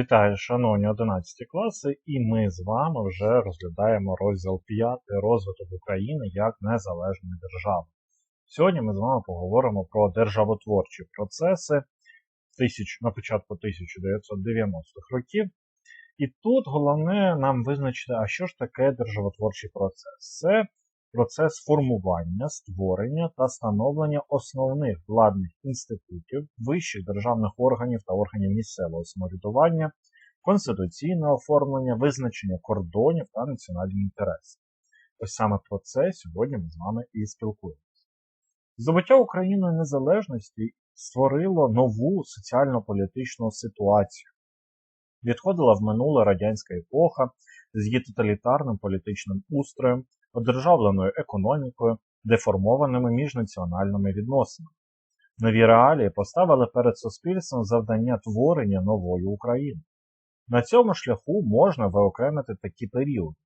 Вітаю, шановні 11 класи, і ми з вами вже розглядаємо розділ 5 розвиток України як незалежної держави. Сьогодні ми з вами поговоримо про державотворчі процеси на початку 1990-х років. І тут головне нам визначити, а що ж таке державотворчий процес? Це процес формування, створення та становлення основних владних інститутів, вищих державних органів та органів місцевого самоврядування, конституційне оформлення, визначення кордонів та національні інтереси. Ось саме про це сьогодні ми з вами і спілкуємося. Здобуття Україною незалежності створило нову соціально-політичну ситуацію. Відходила в минуле радянська епоха з її тоталітарним політичним устроєм, одержавленою економікою, деформованими міжнаціональними відносинами. Нові реалії поставили перед суспільством завдання творення нової України. На цьому шляху можна виокремити такі періоди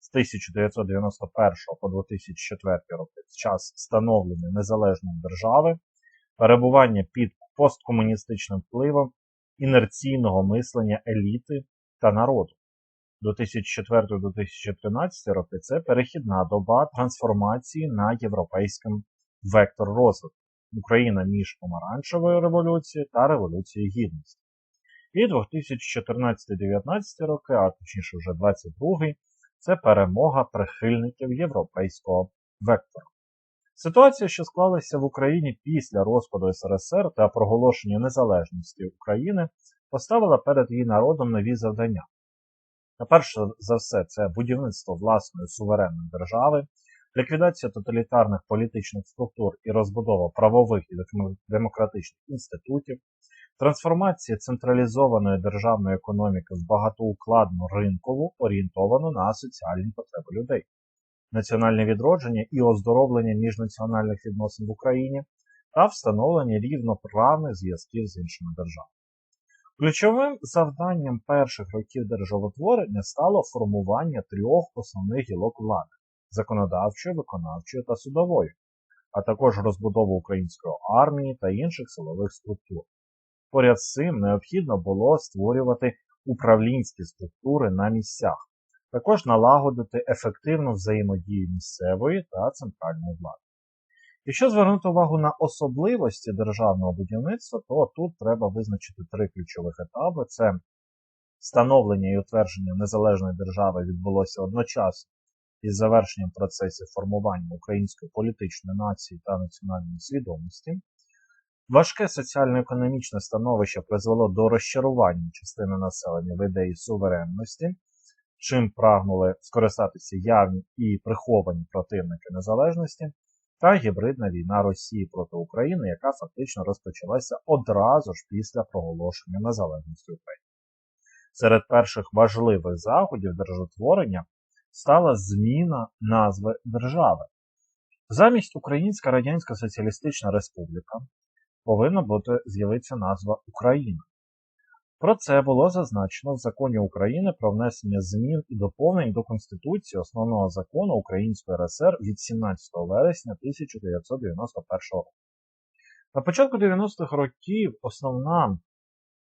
з 1991 по 2004 роки час становлення незалежної держави, перебування під посткомуністичним впливом інерційного мислення еліти та народу. 2004-2013 роки це перехідна доба трансформації на європейський вектор розвитку. Україна між помаранчевою революцією та Революцією Гідності. І 2014-2019 роки, а точніше вже 22 це перемога прихильників європейського вектору. Ситуація, що склалася в Україні після розпаду СРСР та проголошення незалежності України, поставила перед її народом нові завдання. Перше за все, це будівництво власної суверенної держави, ліквідація тоталітарних політичних структур і розбудова правових і демократичних інститутів, трансформація централізованої державної економіки в багатоукладну ринкову, орієнтовану на соціальні потреби людей, національне відродження і оздоровлення міжнаціональних відносин в Україні та встановлення рівноправних зв'язків з іншими державами. Ключовим завданням перших років державотворення стало формування трьох основних гілок влади законодавчої, виконавчої та судової, а також розбудову української армії та інших силових структур. Поряд з цим необхідно було створювати управлінські структури на місцях, також налагодити ефективну взаємодію місцевої та центральної влади. Якщо звернути увагу на особливості державного будівництва, то тут треба визначити три ключових етапи: це встановлення і утвердження незалежної держави відбулося одночасно із завершенням процесів формування української політичної нації та національної свідомості. Важке соціально-економічне становище призвело до розчарування частини населення в ідеї суверенності, чим прагнули скористатися явні і приховані противники незалежності та гібридна війна Росії проти України, яка фактично розпочалася одразу ж після проголошення незалежності України. Серед перших важливих заходів державотворення стала зміна назви держави. Замість Українська Радянська Соціалістична Республіка повинна бути з'явитися назва Україна. Про це було зазначено в законі України про внесення змін і доповнень до Конституції основного закону Української РСР від 17 вересня 1991 року. На початку 90-х років основна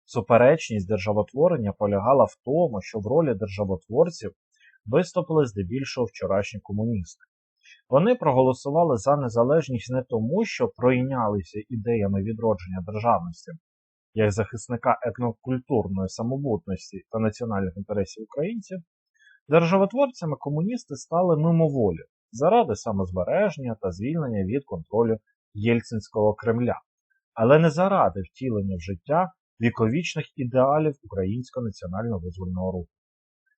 суперечність державотворення полягала в тому, що в ролі державотворців виступили здебільшого вчорашні комуністи. Вони проголосували за незалежність не тому, що пройнялися ідеями відродження державності, як захисника етнокультурної самобутності та національних інтересів українців, державотворцями комуністи стали мимоволі заради самозбереження та звільнення від контролю Єльцинського Кремля, але не заради втілення в життя віковічних ідеалів українського національно визвольного руху.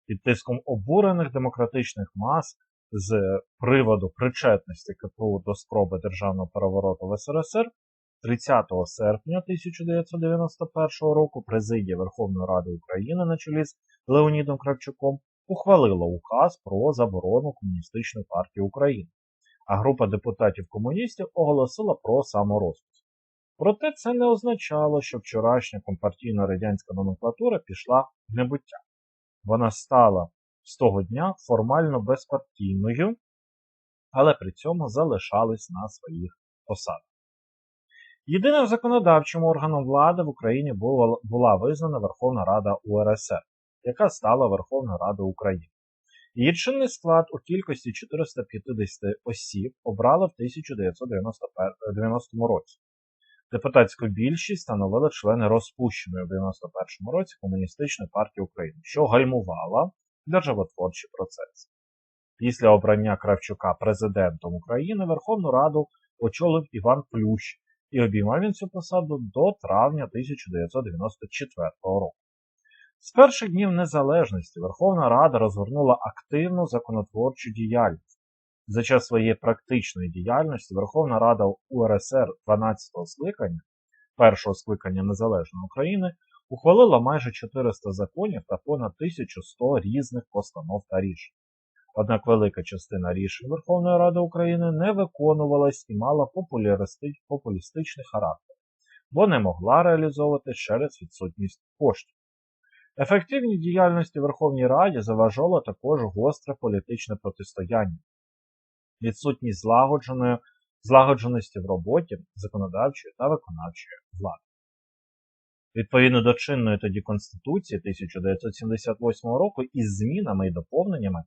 Під тиском обурених демократичних мас з приводу причетності КПУ до спроби державного перевороту в СРСР 30 серпня 1991 року президія Верховної Ради України на чолі з Леонідом Кравчуком ухвалила указ про заборону Комуністичної партії України, а група депутатів-комуністів оголосила про саморозпуск. Проте це не означало, що вчорашня компартійна радянська номенклатура пішла в небуття. Вона стала з того дня формально безпартійною, але при цьому залишалась на своїх посадах. Єдиним законодавчим органом влади в Україні була, визнана Верховна Рада УРСР, яка стала Верховною Радою України. Її чинний склад у кількості 450 осіб обрали в 1990 році. Депутатську більшість становили члени розпущеної в 91 році Комуністичної партії України, що гальмувала державотворчі процеси. Після обрання Кравчука президентом України Верховну Раду очолив Іван Плющ, і обіймав він цю посаду до травня 1994 року. З перших днів незалежності Верховна Рада розгорнула активну законотворчу діяльність. За час своєї практичної діяльності Верховна Рада УРСР 12-го скликання, першого скликання Незалежної України, ухвалила майже 400 законів та понад 1100 різних постанов та рішень. Однак велика частина рішень Верховної Ради України не виконувалась і мала популістичний характер, бо не могла реалізовувати через відсутність коштів. Ефективній діяльності Верховній Раді заважало також гостре політичне протистояння, відсутність злагодженої, злагодженості в роботі законодавчої та виконавчої влади. Відповідно до чинної тоді Конституції 1978 року із змінами і доповненнями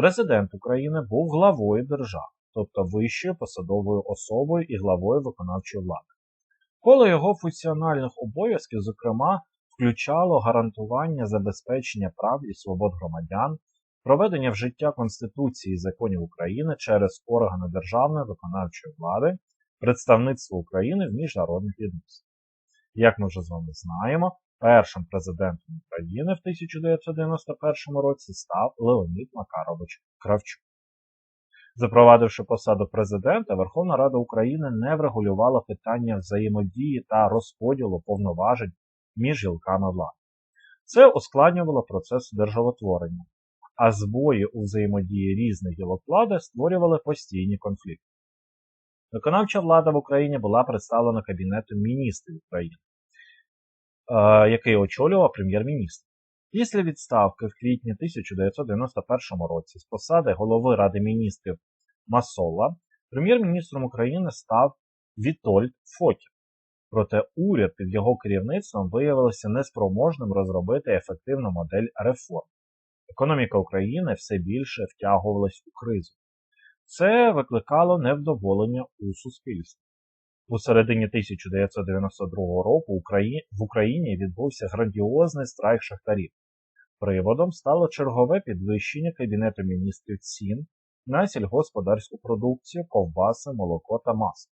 Президент України був главою держави, тобто вищою посадовою особою і главою виконавчої влади. Коло його функціональних обов'язків, зокрема, включало гарантування забезпечення прав і свобод громадян, проведення в життя Конституції і законів України через органи державної виконавчої влади, представництво України в міжнародних відносинах. Як ми вже з вами знаємо, першим президентом України в 1991 році став Леонід Макарович Кравчук. Запровадивши посаду президента, Верховна Рада України не врегулювала питання взаємодії та розподілу повноважень між гілками влади. Це ускладнювало процес державотворення, а збої у взаємодії різних гілок влади створювали постійні конфлікти. Виконавча влада в Україні була представлена Кабінетом міністрів України, який очолював прем'єр-міністр. Після відставки в квітні 1991 році з посади голови Ради міністрів Масола прем'єр-міністром України став Вітольд Фокін. Проте уряд під його керівництвом виявився неспроможним розробити ефективну модель реформ. Економіка України все більше втягувалась у кризу. Це викликало невдоволення у суспільстві. У середині 1992 року в Україні відбувся грандіозний страйк шахтарів. Приводом стало чергове підвищення Кабінету міністрів цін на сільгосподарську продукцію, ковбаси, молоко та масло.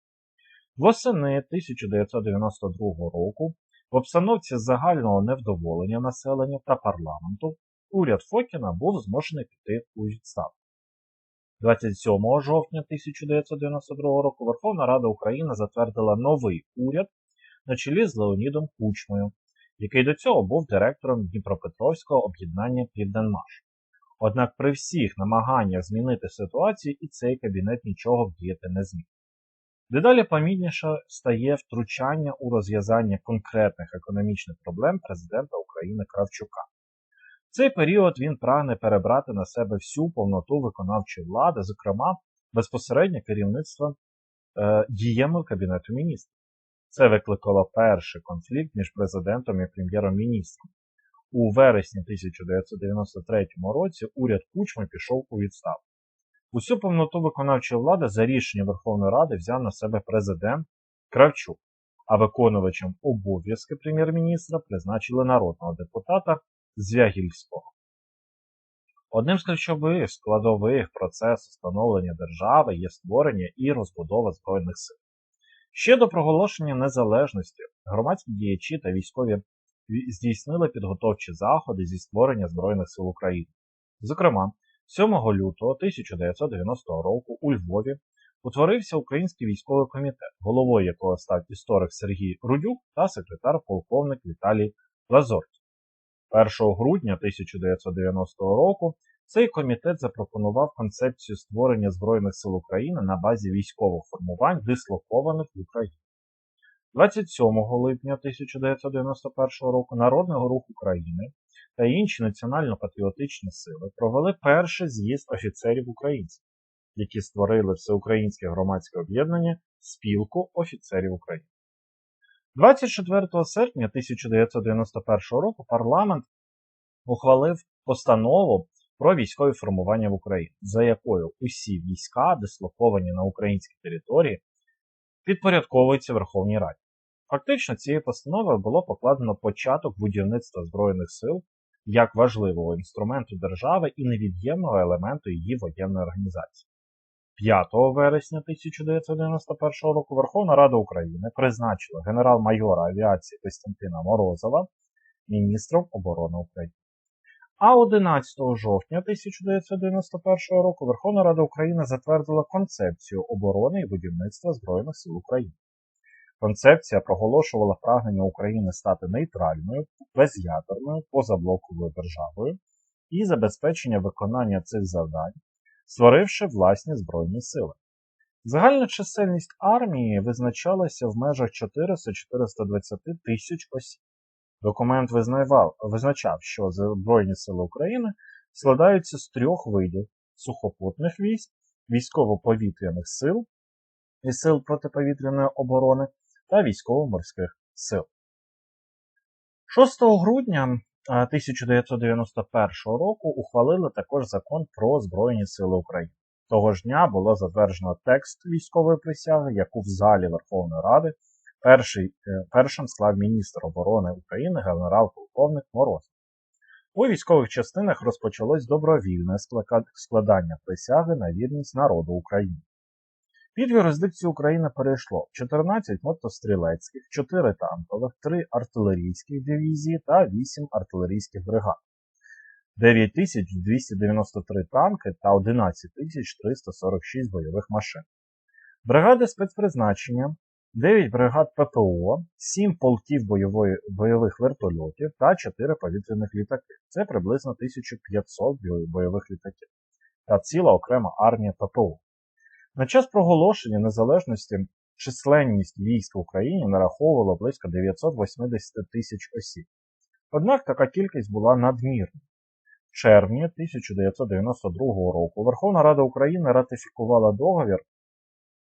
Восени 1992 року в обстановці загального невдоволення населення та парламенту уряд Фокіна був змушений піти у відставку. 27 жовтня 1992 року Верховна Рада України затвердила новий уряд на чолі з Леонідом Кучмою, який до цього був директором Дніпропетровського об'єднання Південмаш. Однак при всіх намаганнях змінити ситуацію і цей кабінет нічого вдіяти не зміг. Дедалі помітніше стає втручання у розв'язання конкретних економічних проблем президента України Кравчука цей період він прагне перебрати на себе всю повноту виконавчої влади, зокрема безпосереднє керівництво е, діями Кабінету міністрів. Це викликало перший конфлікт між президентом і прем'єром-міністром. У вересні 1993 році уряд Кучми пішов у відставку. Усю повноту виконавчої влади за рішенням Верховної Ради взяв на себе президент Кравчук, а виконувачем обов'язки прем'єр-міністра призначили народного депутата Звягільського. Одним з ключових складових процесу становлення держави є створення і розбудова Збройних сил. Ще до проголошення незалежності громадські діячі та військові здійснили підготовчі заходи зі створення Збройних сил України. Зокрема, 7 лютого 1990 року у Львові утворився Український військовий комітет, головою якого став історик Сергій Рудюк та секретар полковник Віталій Лазоркін. 1 грудня 1990 року цей комітет запропонував концепцію створення Збройних сил України на базі військових формувань, дислокованих в Україні. 27 липня 1991 року Народний рух України та інші національно-патріотичні сили провели перший з'їзд офіцерів українців, які створили всеукраїнське громадське об'єднання Спілку офіцерів України. 24 серпня 1991 року парламент ухвалив постанову про військові формування в Україні, за якою усі війська, дислоковані на українській території, підпорядковуються Верховній Раді. Фактично, цією постановою було покладено початок будівництва Збройних сил як важливого інструменту держави і невід'ємного елементу її воєнної організації. 5 вересня 1991 року Верховна Рада України призначила генерал-майора авіації Костянтина Морозова міністром оборони України. А 11 жовтня 1991 року Верховна Рада України затвердила концепцію оборони і будівництва Збройних сил України. Концепція проголошувала прагнення України стати нейтральною, без'ядерною, позаблоковою державою і забезпечення виконання цих завдань, створивши власні Збройні сили. Загальна чисельність армії визначалася в межах 400-420 тисяч осіб. Документ визнавав, визначав, що Збройні сили України складаються з трьох видів сухопутних військ, військово-повітряних сил і сил протиповітряної оборони та військово-морських сил. 6 грудня 1991 року ухвалили також закон про Збройні Сили України. Того ж дня було затверджено текст військової присяги, яку в залі Верховної Ради перший, е, першим склав міністр оборони України генерал-полковник Мороз. У військових частинах розпочалось добровільне складання присяги на вірність народу України. Під юрисдикцію України перейшло 14 мотострілецьких, 4 танкових, 3 артилерійських дивізії та 8 артилерійських бригад, 9293 танки та 11346 бойових машин. Бригади спецпризначення, 9 бригад ППО, 7 полків бойової, бойових вертольотів та 4 повітряних літаки. Це приблизно 1500 бойових літаків та ціла окрема армія ППО. На час проголошення незалежності численність військ в Україні нараховувала близько 980 тисяч осіб. Однак така кількість була надмірна. В червні 1992 року Верховна Рада України ратифікувала договір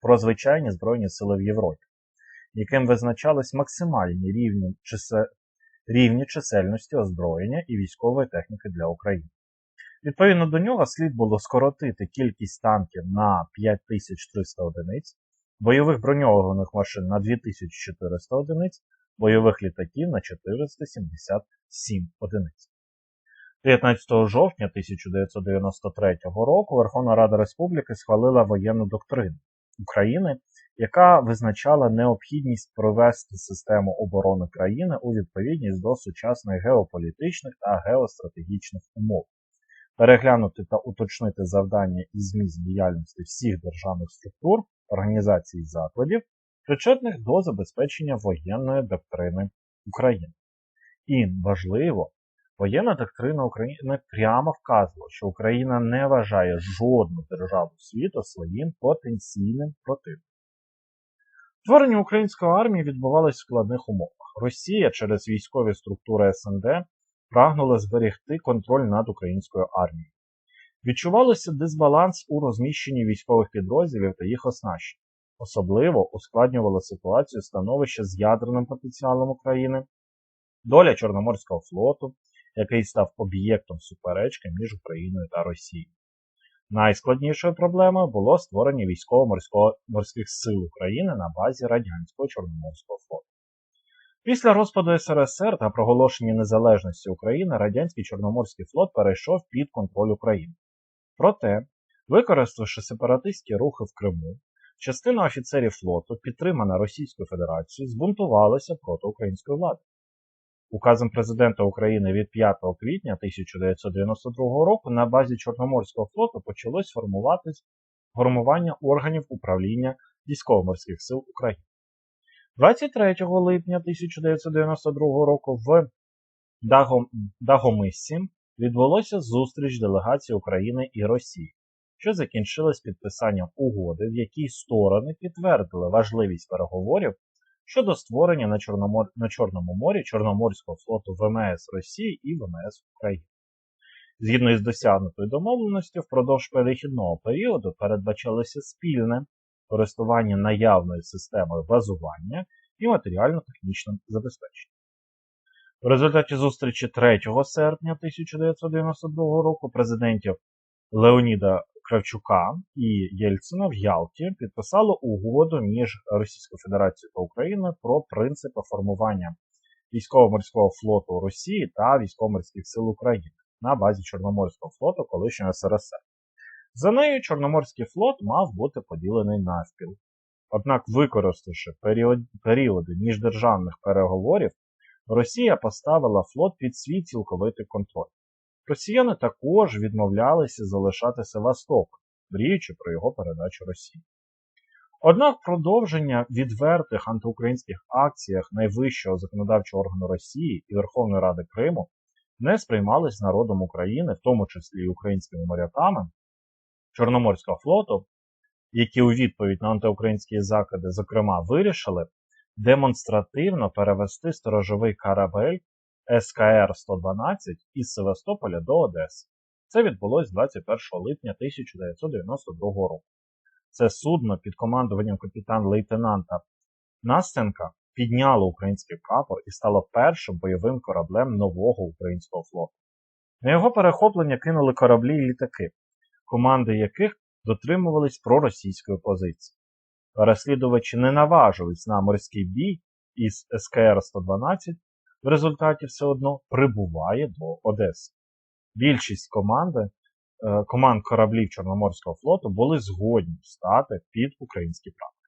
про звичайні Збройні Сили в Європі, яким визначались максимальні рівні, рівні чисельності озброєння і військової техніки для України. Відповідно до нього слід було скоротити кількість танків на 5300 одиниць, бойових броньованих машин на 2400 одиниць, бойових літаків на 477 одиниць. 19 жовтня 1993 року Верховна Рада Республіки схвалила воєнну доктрину України, яка визначала необхідність провести систему оборони країни у відповідність до сучасних геополітичних та геостратегічних умов переглянути та уточнити завдання і зміст діяльності всіх державних структур, організацій і закладів, причетних до забезпечення воєнної доктрини України. І важливо, воєнна доктрина України прямо вказувала, що Україна не вважає жодну державу світу своїм потенційним противником. Творення української армії відбувалось в складних умовах. Росія через військові структури СНД прагнула зберегти контроль над українською армією. Відчувалося дисбаланс у розміщенні військових підрозділів та їх оснащення. Особливо ускладнювало ситуацію становище з ядерним потенціалом України, доля Чорноморського флоту, який став об'єктом суперечки між Україною та Росією. Найскладнішою проблемою було створення військово-морських сил України на базі радянського Чорноморського флоту. Після розпаду СРСР та проголошення незалежності України радянський Чорноморський флот перейшов під контроль України. Проте, використавши сепаратистські рухи в Криму, частина офіцерів флоту, підтримана Російською Федерацією, збунтувалася проти української влади. Указом президента України від 5 квітня 1992 року на базі Чорноморського флоту почалось формуватись формування органів управління військово-морських сил України. 23 липня 1992 року в Дагомиссі відбулося зустріч делегації України і Росії, що закінчилась підписанням угоди, в якій сторони підтвердили важливість переговорів щодо створення на, Чорномор... на Чорному морі Чорноморського флоту ВМС Росії і ВМС України. Згідно із досягнутою домовленістю, впродовж перехідного періоду передбачалося спільне користування наявною системою базування і матеріально-технічним забезпеченням. В результаті зустрічі 3 серпня 1992 року президентів Леоніда Кравчука і Єльцина в Ялті підписали угоду між Російською Федерацією та Україною про принципи формування військово-морського флоту Росії та військово-морських сил України на базі Чорноморського флоту колишнього СРСР. За нею Чорноморський флот мав бути поділений навпіл. Однак, використавши періоди міждержавних переговорів, Росія поставила флот під свій цілковитий контроль. Росіяни також відмовлялися залишати Севастополь, мріючи про його передачу Росії. Однак продовження відвертих антиукраїнських акціях найвищого законодавчого органу Росії і Верховної Ради Криму не сприймались народом України, в тому числі і українськими моряками Чорноморського флоту, які у відповідь на антиукраїнські закиди, зокрема, вирішили демонстративно перевести сторожовий корабель СКР-112 із Севастополя до Одеси. Це відбулось 21 липня 1992 року. Це судно під командуванням капітан-лейтенанта Настенка підняло український прапор і стало першим бойовим кораблем нового українського флоту. На його перехоплення кинули кораблі і літаки, команди яких дотримувались проросійської позиції. Переслідувачі не наважились на морський бій із СКР-112, в результаті все одно прибуває до Одеси. Більшість команди, е, команд кораблів Чорноморського флоту були згодні стати під український прапор.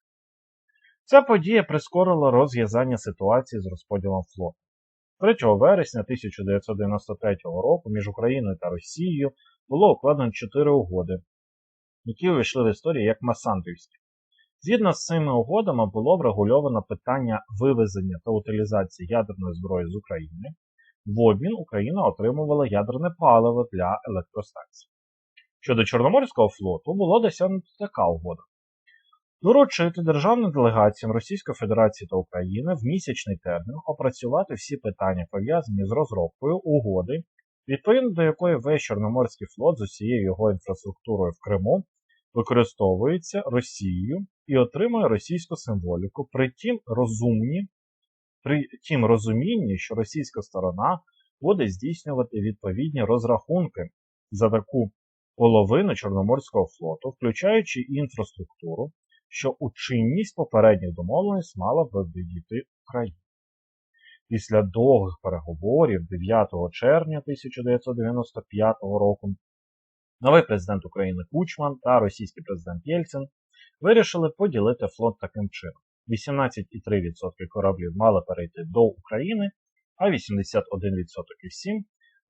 Ця подія прискорила розв'язання ситуації з розподілом флоту. 3 вересня 1993 року між Україною та Росією було укладено чотири угоди, які увійшли в історію як Масандрівські. Згідно з цими угодами було врегульовано питання вивезення та утилізації ядерної зброї з України. В обмін Україна отримувала ядерне паливо для електростанцій. Щодо Чорноморського флоту було досягнуто така угода. Доручити державним делегаціям Російської Федерації та України в місячний термін опрацювати всі питання, пов'язані з розробкою угоди, відповідно до якої весь Чорноморський флот з усією його інфраструктурою в Криму використовується Росією і отримує російську символіку, при тім розумні, при тім розумінні, що російська сторона буде здійснювати відповідні розрахунки за таку половину Чорноморського флоту, включаючи інфраструктуру, що у чинність попередніх домовленостей мала б відійти Україні. Після довгих переговорів 9 червня 1995 року новий президент України Кучман та російський президент Єльцин вирішили поділити флот таким чином. 18,3% кораблів мали перейти до України, а 81,7%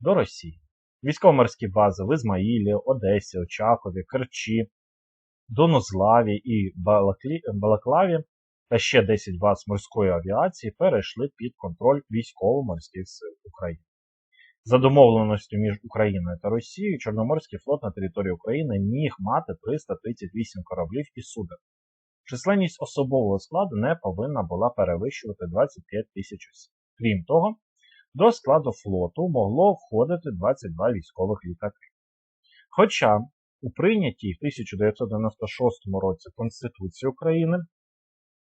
до Росії. Військово-морські бази в Ізмаїлі, Одесі, Очакові, Керчі, Донозлаві і Балаклаві та ще 10 баз морської авіації перейшли під контроль військово-морських сил України. За домовленістю між Україною та Росією, Чорноморський флот на території України міг мати 338 кораблів і суден. Численність особового складу не повинна була перевищувати 25 тисяч осіб. Крім того, до складу флоту могло входити 22 військових літаки. Хоча у прийнятій в 1996 році Конституції України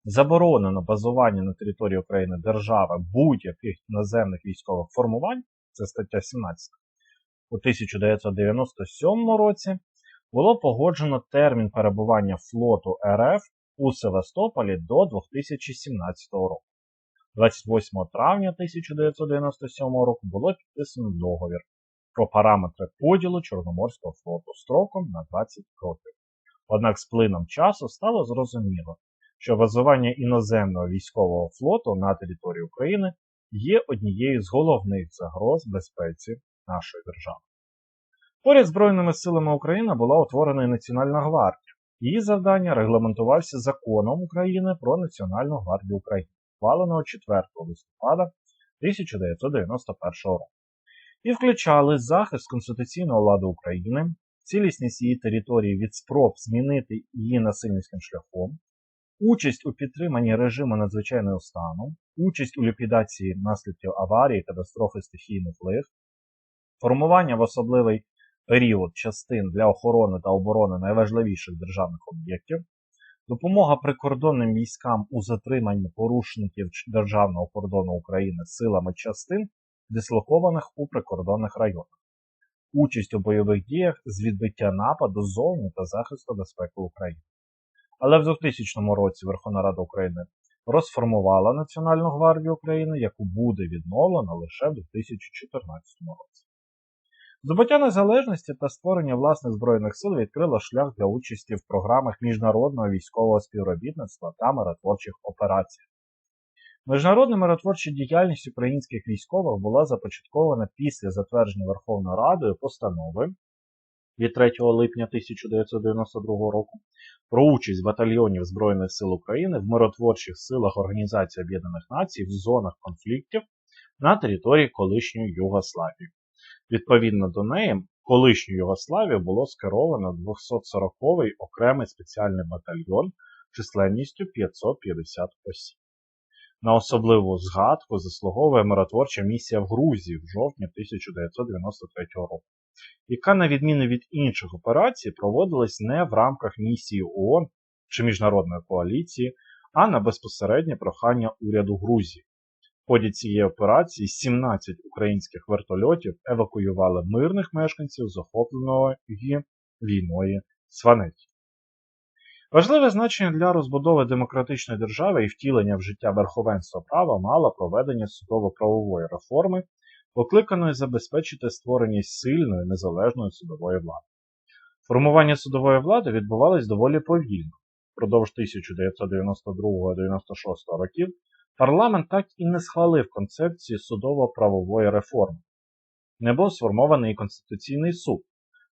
заборонено базування на території України держави будь-яких наземних військових формувань, це стаття 17, у 1997 році було погоджено термін перебування флоту РФ у Севастополі до 2017 року. 28 травня 1997 року було підписано договір про параметри поділу Чорноморського флоту строком на 20 років. Однак з плином часу стало зрозуміло, що базування іноземного військового флоту на території України є однією з головних загроз безпеці нашої держави. Поряд Збройними силами України була утворена і Національна гвардія. Її завдання регламентувався законом України про Національну гвардію України, ухваленого 4 листопада 1991 року, і включали захист конституційного ладу України, цілісність її території від спроб змінити її насильницьким шляхом, участь у підтриманні режиму надзвичайного стану, участь у ліквідації наслідків аварії, катастрофи стихійних лих, формування в особливий період частин для охорони та оборони найважливіших державних об'єктів, допомога прикордонним військам у затриманні порушників державного кордону України силами частин, дислокованих у прикордонних районах, участь у бойових діях з відбиття нападу ззовні та захисту безпеки України. Але в 2000 році Верховна Рада України розформувала Національну гвардію України, яку буде відновлено лише в 2014 році. Здобуття незалежності та створення власних збройних сил відкрило шлях для участі в програмах міжнародного військового співробітництва та миротворчих операцій. Міжнародна миротворча діяльність українських військових була започаткована після затвердження Верховною Радою постанови від 3 липня 1992 року про участь батальйонів Збройних сил України в миротворчих силах Організації Об'єднаних Націй в зонах конфліктів на території колишньої Югославії. Відповідно до неї, колишню Югославію було скеровано 240-й окремий спеціальний батальйон численністю 550 осіб. На особливу згадку заслуговує миротворча місія в Грузії в жовтні 1993 року, яка, на відміну від інших операцій, проводилась не в рамках місії ООН чи міжнародної коаліції, а на безпосереднє прохання уряду Грузії. В ході цієї операції 17 українських вертольотів евакуювали мирних мешканців захопленої війною Сванеті. Важливе значення для розбудови демократичної держави і втілення в життя верховенства права мало проведення судово-правової реформи, покликаної забезпечити створення сильної незалежної судової влади. Формування судової влади відбувалось доволі повільно. Впродовж 1992-96 років парламент так і не схвалив концепцію судово-правової реформи. Не був сформований Конституційний суд,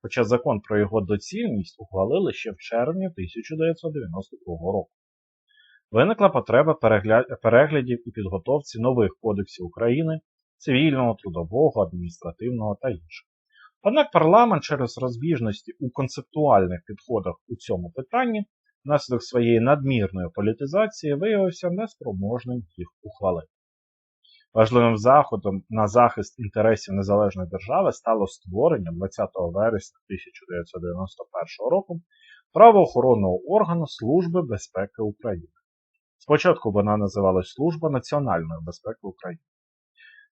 хоча закон про його доцільність ухвалили ще в червні 1992 року. Виникла потреба переглядів і підготовці нових кодексів України цивільного, трудового, адміністративного та інших. Однак парламент через розбіжності у концептуальних підходах у цьому питанні внаслідок своєї надмірної політизації виявився неспроможним їх ухвалити. Важливим заходом на захист інтересів незалежної держави стало створення 20 вересня 1991 року правоохоронного органу Служби безпеки України. Спочатку вона називалась Служба національної безпеки України.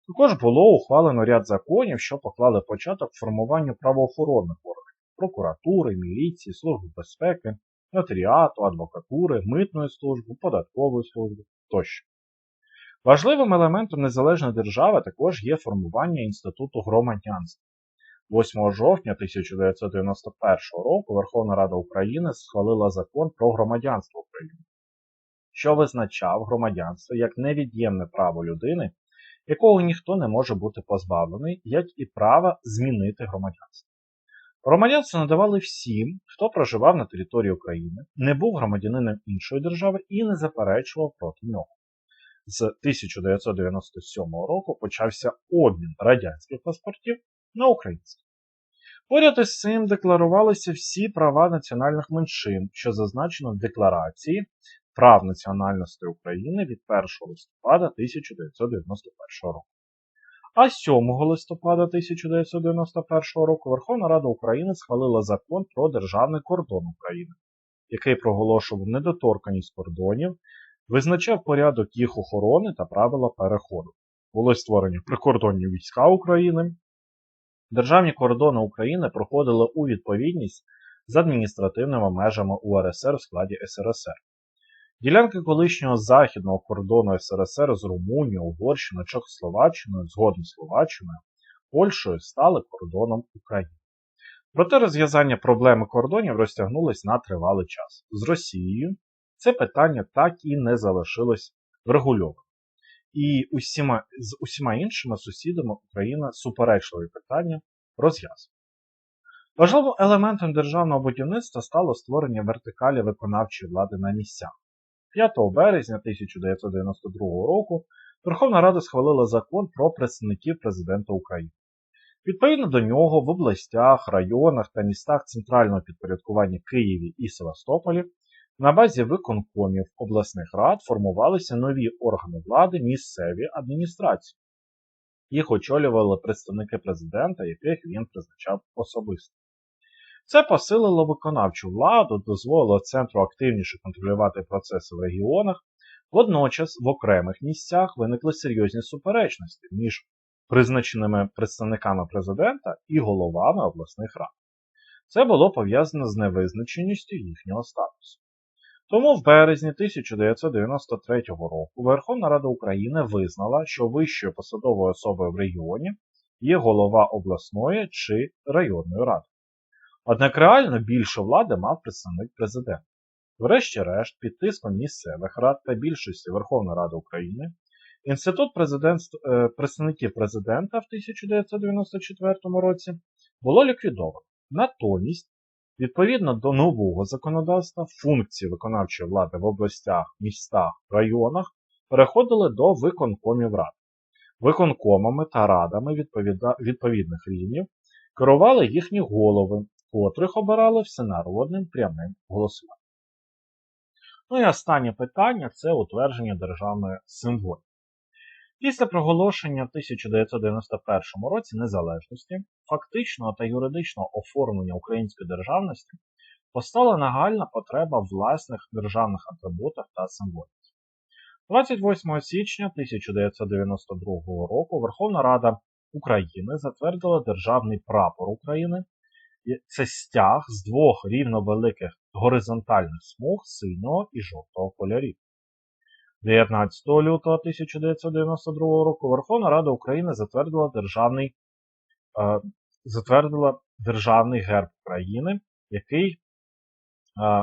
Також було ухвалено ряд законів, що поклали початок формуванню правоохоронних органів прокуратури, міліції, служби безпеки, нотаріату, адвокатури, митної служби, податкової служби тощо. Важливим елементом незалежної держави також є формування інституту громадянства. 8 жовтня 1991 року Верховна Рада України схвалила закон про громадянство України, що визначав громадянство як невід'ємне право людини, якого ніхто не може бути позбавлений, як і права змінити громадянство. Громадянство надавали всім, хто проживав на території України, не був громадянином іншої держави і не заперечував проти нього. З 1997 року почався обмін радянських паспортів на українські. Поряд із цим декларувалися всі права національних меншин, що зазначено в Декларації прав національності України від 1 листопада 1991 року. А 7 листопада 1991 року Верховна Рада України схвалила закон про державний кордон України, який проголошував недоторканність кордонів, визначав порядок їх охорони та правила переходу. Були створені прикордонні війська України. Державні кордони України проходили у відповідність з адміністративними межами УРСР в складі СРСР. Ділянки колишнього західного кордону СРСР з Румунією, Угорщиною, Чехословаччиною, згодом Словаччиною, Польщею стали кордоном України. Проте розв'язання проблеми кордонів розтягнулось на тривалий час. З Росією це питання так і не залишилось врегульованим. І усіма, з усіма іншими сусідами Україна суперечливі питання розв'язує. Важливим елементом державного будівництва стало створення вертикалі виконавчої влади на місцях. 5 березня 1992 року Верховна Рада схвалила закон про представників президента України. Відповідно до нього в областях, районах та містах центрального підпорядкування Києві і Севастополі на базі виконкомів обласних рад формувалися нові органи влади місцеві адміністрації. Їх очолювали представники президента, яких він призначав особисто. Це посилило виконавчу владу, дозволило центру активніше контролювати процеси в регіонах. Водночас в окремих місцях виникли серйозні суперечності між призначеними представниками президента і головами обласних рад. Це було пов'язано з невизначеністю їхнього статусу. Тому в березні 1993 року Верховна Рада України визнала, що вищою посадовою особою в регіоні є голова обласної чи районної ради. Однак реально більше влади мав представник президента. Врешті-решт, під тиском місцевих рад та більшості Верховної Ради України, Інститут е, представників президента в 1994 році було ліквідовано. Натомість, відповідно до нового законодавства, функції виконавчої влади в областях, містах, районах переходили до виконкомів рад. Виконкомами та радами відповідних рівнів керували їхні голови, котрих обирали всенародним прямим голосуванням. Ну і останнє питання це утвердження державної символіки. Після проголошення в 1991 році незалежності, фактичного та юридичного оформлення української державності постала нагальна потреба власних державних атрибутах та символіці. 28 січня 1992 року Верховна Рада України затвердила Державний прапор України. Це стяг з двох рівновеликих горизонтальних смуг синього і жовтого кольорів. 19 лютого 1992 року Верховна Рада України затвердила державний е, затвердила державний герб України, який е,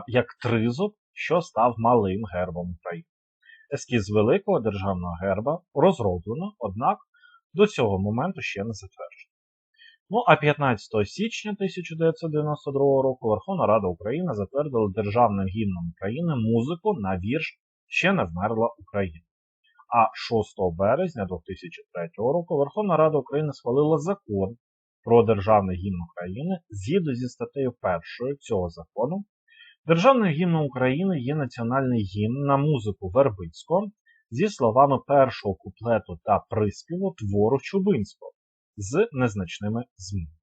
як тризуб, що став малим гербом України. Ескіз великого державного герба розроблено, однак до цього моменту ще не затверджено. Ну а 15 січня 1992 року Верховна Рада України затвердила державним гімном України музику на вірш Ще не вмерла Україна. А 6 березня 2003 року Верховна Рада України схвалила закон про державний гімн України згідно зі статтею 1 цього закону. Державним гімном України є національний гімн на музику Вербицького зі словами першого куплету та приспіву твору Чубинського з незначними змінами.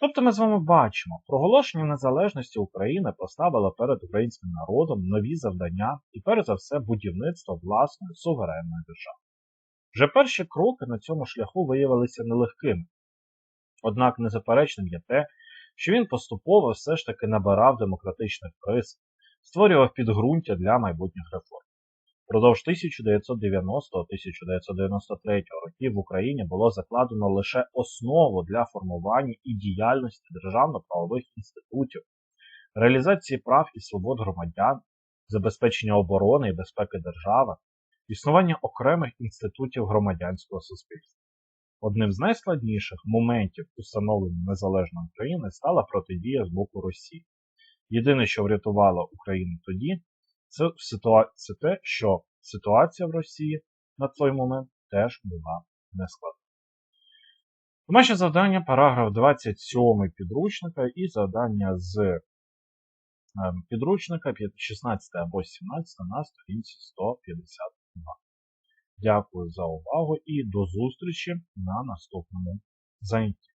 Тобто ми з вами бачимо, проголошення незалежності України поставило перед українським народом нові завдання і, перш за все, будівництво власної суверенної держави. Вже перші кроки на цьому шляху виявилися нелегкими. Однак незаперечним є те, що він поступово все ж таки набирав демократичних рис, створював підґрунтя для майбутніх реформ. Продовж 1990-1993 років в Україні було закладено лише основу для формування і діяльності державно-правових інститутів, реалізації прав і свобод громадян, забезпечення оборони і безпеки держави, існування окремих інститутів громадянського суспільства. Одним з найскладніших моментів установлення незалежної України стала протидія з боку Росії. Єдине, що врятувало Україну тоді, це, ситуа... це те, що ситуація в Росії на той момент теж була нескладна. Домашнє завдання, параграф 27 підручника і завдання з ем, підручника 16 або 17 на сторінці 152. Дякую за увагу і до зустрічі на наступному занятті.